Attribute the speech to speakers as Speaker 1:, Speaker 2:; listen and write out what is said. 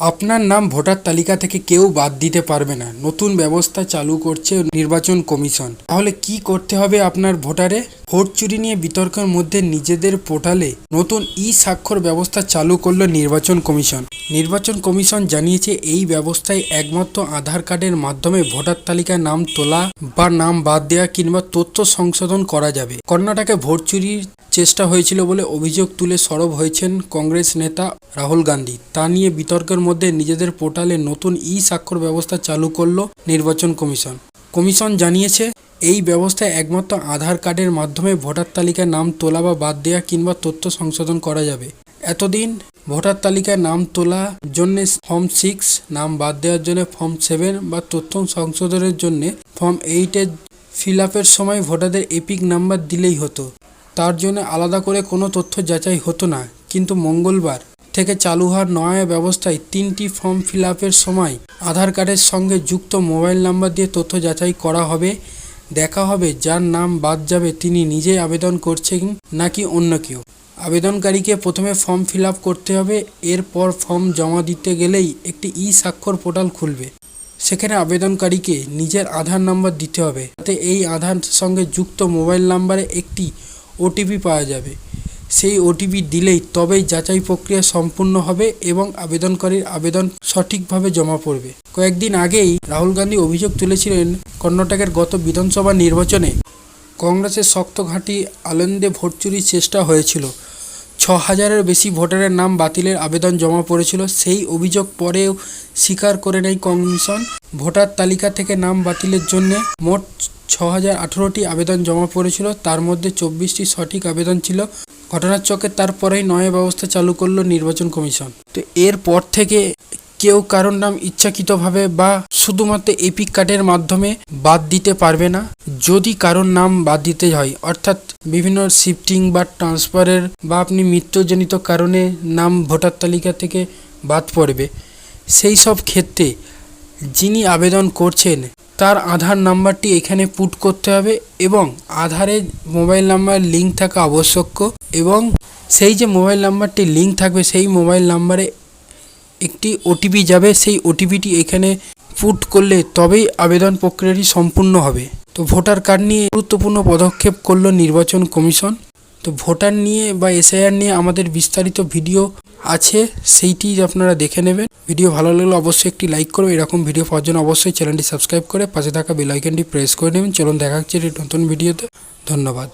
Speaker 1: আপনার নাম ভোটার তালিকা থেকে কেউ বাদ দিতে পারবে না। নতুন ব্যবস্থা চালু করছে নির্বাচন কমিশন। তাহলে কি করতে হবে আপনার ভোটারে? ভোট চুরি নিয়ে বিতর্কের মধ্যে নিজেদের পোর্টালে নতুন ই স্বাক্ষর ব্যবস্থা চালু করল নির্বাচন কমিশন। নির্বাচন কমিশন জানিয়েছে এই ব্যবস্থায় একমাত্র আধার কার্ডের মাধ্যমে ভোটার তালিকায় নাম তোলা বা নাম বাদ দেওয়া কিংবা তথ্য সংশোধন করা যাবে। কর্ণাটকে ভোট চুরির চেষ্টা হয়েছিল বলে অভিযোগ তুলে সরব হয়েছেন কংগ্রেস নেতা রাহুল গান্ধী। তা নিয়ে বিতর্কের মধ্যে নিজেদের পোর্টালে নতুন ই স্বাক্ষর ব্যবস্থা চালু করল নির্বাচন কমিশন। কমিশন জানিয়েছে, এই ব্যবস্থায় একমাত্র আধার কার্ডের মাধ্যমে ভোটার তালিকায় নাম তোলা বা বাদ দেওয়া কিংবা তথ্য সংশোধন করা যাবে। এতদিন ভোটার তালিকায় নাম তোলার জন্য ফর্ম সিক্স, নাম বাদ দেওয়ার জন্য ফর্ম সেভেন বা তথ্য সংশোধনের জন্য ফর্ম এইটের ফিল আপের সময় ভোটারদের এপিক নাম্বার দিলেই হতো। তার জন্য আলাদা করে কোনো তথ্য যাচাই হতো না। কিন্তু মঙ্গলবার থেকে চালু হওয়ার নয়া ব্যবস্থায় তিনটি ফর্ম ফিল সময় আধার কার্ডের সঙ্গে যুক্ত মোবাইল নাম্বার দিয়ে তথ্য যাচাই করা হবে। দেখা হবে যার নাম বাদ যাবে, তিনি নিজেই আবেদন করছেন নাকি অন্য কেউ। আবেদনকারীকে প্রথমে ফর্ম ফিল করতে হবে, এরপর ফর্ম জমা দিতে গেলেই একটি ই স্বাক্ষর পোর্টাল খুলবে। সেখানে আবেদনকারীকে নিজের আধার নাম্বার দিতে হবে। তাতে এই আধার সঙ্গে যুক্ত মোবাইল নাম্বারে একটি ওটিপি পাওয়া যাবে। সেই ওটিপি দিলেই তবেই যাচাই প্রক্রিয়া সম্পূর্ণ হবে এবং আবেদনকারীর আবেদন সঠিকভাবে জমা পড়বে। কয়েকদিন আগেই রাহুল গান্ধী অভিযোগ তুলেছিলেন, কর্ণাটকের গত বিধানসভা নির্বাচনে কংগ্রেসের শক্ত ঘাঁটি আনন্দে ভোট চুরির চেষ্টা হয়েছিল। ছ হাজারের বেশি ভোটারের নাম বাতিলের আবেদন জমা পড়েছিল। সেই অভিযোগ পরেও স্বীকার করে নেয় কমিশন। ভোটার তালিকা থেকে নাম বাতিলের জন্য মোট ছ হাজার আঠেরোটি আবেদন জমা পড়েছিল। তার মধ্যে চব্বিশটি সঠিক আবেদন ছিল। ঘটনার চক্রে তারপরেই নয়া ব্যবস্থা চালু করল নির্বাচন কমিশন। তো এরপর থেকে কেউ কারোর নাম ইচ্ছাকৃতভাবে বা শুধুমাত্র এপিক কার্ডের মাধ্যমে বাদ দিতে পারবে না। যদি কারোর নাম বাদ দিতে হয়, অর্থাৎ বিভিন্ন শিফটিং বা ট্রান্সফারের বা আপনি মৃত্যুজনিত কারণে নাম ভোটার তালিকা থেকে বাদ পড়বে। সেই সব ক্ষেত্রে যিনি আবেদন করছেন, তার আধার নাম্বারটি এখানে পুট করতে হবে এবং আধারে মোবাইল নাম্বার, লিঙ্ক থাকা আবশ্যক। এবং সেই যে মোবাইল নাম্বারটি লিঙ্ক থাকবে, সেই মোবাইল নাম্বারে একটি ওটিপি যাবে। সেই ওটিপিটি এখানে পুট করলে তবেই আবেদন প্রক্রিয়াটি সম্পূর্ণ হবে। তো ভোটার কার্ড নিয়ে গুরুত্বপূর্ণ পদক্ষেপ করল নির্বাচন কমিশন। তো ভোটার নিয়ে বা এসআইআর নিয়ে আমাদের বিস্তারিত ভিডিও আছে, সেইটি আপনারা দেখে নেবেন। ভিডিও ভালো লাগলে অবশ্যই একটি লাইক করবে। এরকম ভিডিও পাওয়ার জন্য অবশ্যই চ্যানেলটি সাবস্ক্রাইব করে পাশে থাকা বেল আইকনটি প্রেস করে নেবেন। চলুন দেখা হচ্ছে নতুন ভিডিওতে। ধন্যবাদ।